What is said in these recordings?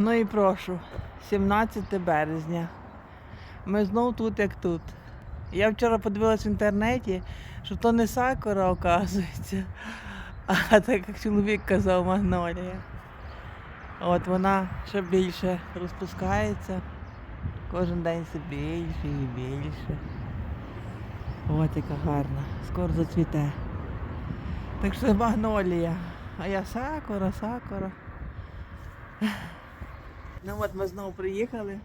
Ну і прошу, 17 березня. Ми знов тут, як тут. Я вчора подивилась в інтернеті, що то не сакура, оказується, а так як чоловік казав магнолія. От вона ще більше розпускається. Кожен день все більше і більше. От яка гарна. Скоро зацвіте. Так що магнолія. А я сакура, сакура. Ну от ми знову приїхали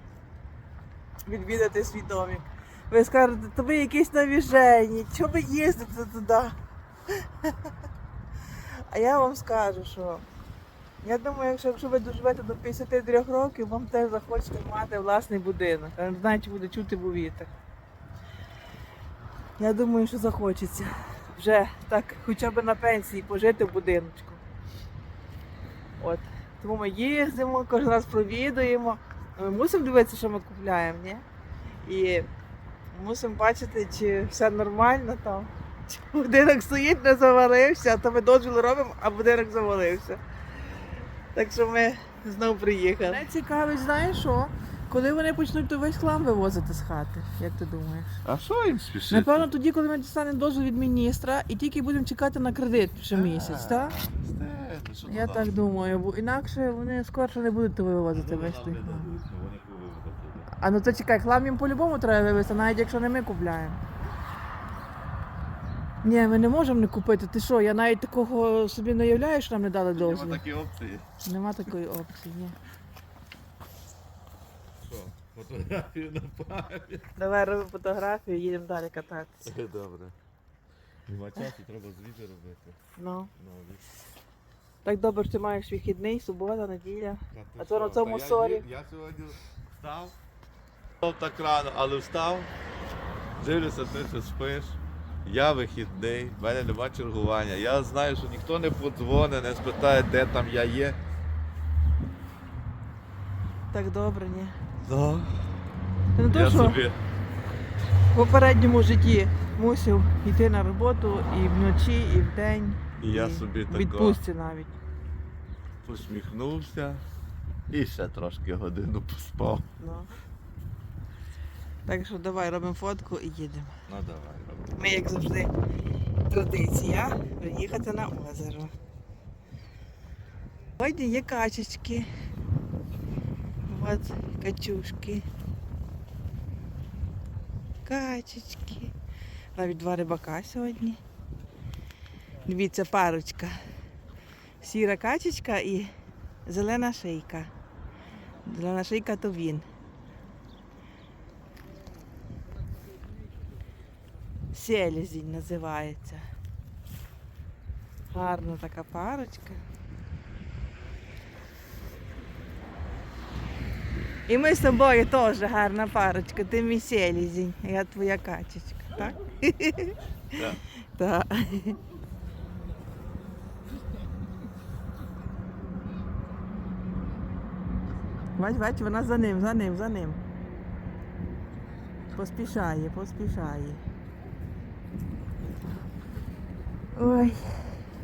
відвідати свій домик. Ви скажете, то ви якісь навіжені, чого ви їздите туди? А я вам скажу, що я думаю, якщо, якщо ви доживете до 53 років, вам теж захочете мати власний будинок. Я не чи буде чути бо вітер. Я думаю, що захочеться. Вже так хоча б на пенсії пожити в будиночку. От. Тому ми їздимо, кожен раз провідуємо. Ми мусимо дивитися, що ми купляємо, ні? І мусимо бачити, чи все нормально там. Чи будинок стоїть, не завалився, а то ми дозвіл робимо, а будинок завалився. Так що ми знову приїхали. Мене цікавить, знаєш що? Коли вони почнуть то весь хлам вивозити з хати, як ти думаєш? А що їм спішити? Напевно, тоді, коли ми дістанемо дозвіл від міністра і тільки будемо чекати на кредит ще місяць, так? Стети, що Я так думаю, бо інакше вони скорше не будуть то вивозити Ну, весь нам не дадуть, ну, вони. А ну то чекай, хлам їм по-любому треба вивезти, навіть якщо не ми купляємо. Ні, ми не можемо не купити. Ти що, я навіть такого собі не уявляю, що нам не дали Нема дозвіл. такі опції. Нема такої опції, ні. Що? Фотографію на пам'ять. Давай робимо фотографію, їдемо далі кататися. Добре. Нема часу, треба звіти робити. Ну. Нові. Так добре, що ти маєш вихідний, субота, неділя. Та ти А то на що? цьому я сорі. Я сьогодні встав. Встав так рано, але встав. Дивлюся, ти ще спиш. Я вихідний, в мене нема чергування. Я знаю, що ніхто не подзвонить, не спитає, де там я є. Так добре, ні. Да. Не то, Я що собі в попередньому житті мусив йти на роботу і вночі, і вдень. І я собі в тако- відпустці навіть. посміхнувся і ще трошки годину поспав. Ну. Так що давай робимо фотку і їдемо. Ну давай, робимо. Ми, як завжди, традиція приїхати на озеро. Сьогодні є качечки. От качушки. Качечки. Навіть два рибака сьогодні. Дивіться, парочка. Сіра качечка і зелена шийка. Зелена шийка то він. Селезінь називається. Гарна така парочка. І ми з тобою теж гарна парочка. Ти мій селезінь, а я твоя качечка, так? Так. Бач, бач, вона за ним, за ним, за ним. Поспішає, поспішає. Ой,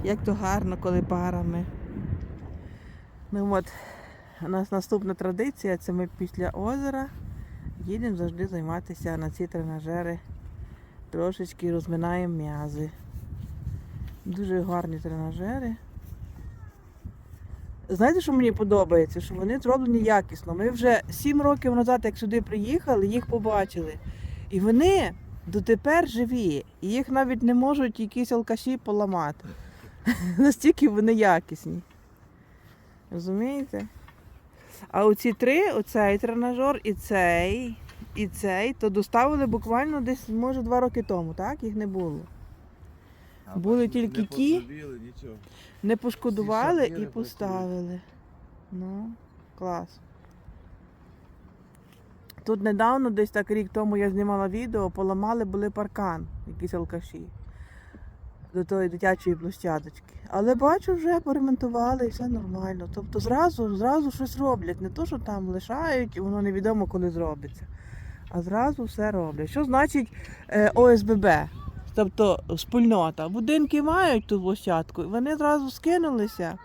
як то гарно, коли парами. Ну от, у нас наступна традиція, це ми після озера їдемо завжди займатися на ці тренажери. Трошечки розминаємо м'язи. Дуже гарні тренажери. Знаєте, що мені подобається? Що вони зроблені якісно. Ми вже 7 років назад, як сюди приїхали, їх побачили. І вони дотепер живі. І їх навіть не можуть якісь алкаші поламати. Настільки вони якісні. Розумієте? А оці три, оцей тренажер і цей, і цей, то доставили буквально десь, може, два роки тому, так? Їх не було. Були тільки ті. Не пошкодували і поставили. Ну, клас. Тут недавно, десь так рік тому я знімала відео, поламали були паркан, якісь алкаші до тої дитячої площадочки. Але бачу, вже поремонтували і все нормально. Тобто зразу, зразу щось роблять. Не то, що там лишають, і воно невідомо коли зробиться. А зразу все роблять. Що значить е, ОСББ? Тобто спільнота. Будинки мають ту площадку, і вони зразу скинулися.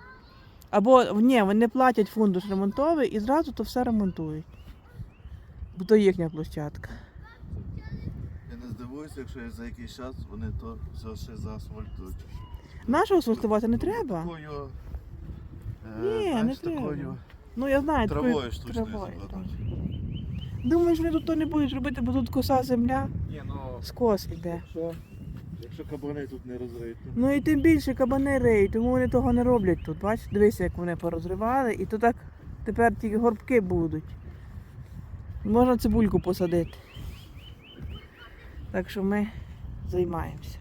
Або ні, вони платять фундуш ремонтовий і зразу то все ремонтують. Бо то їхня площадка. Я не здивуюся, якщо я за якийсь час вони то все ще заасфальтують. Нашого асфальтувати не треба. Такою, е, Ні, не треба. такою Ну я знаю, такою травою штучною травою, так. закладуть. Думаєш, вони тут то не будуть робити, бо тут коса земля, Ні, ну, скос іде. якщо, якщо кабани тут не розриють, Ну і тим більше кабани риють, тому вони того не роблять тут. Бач, дивися, як вони порозривали, і то так тепер тільки горбки будуть. Можна цибульку посадити. Так що ми займаємося.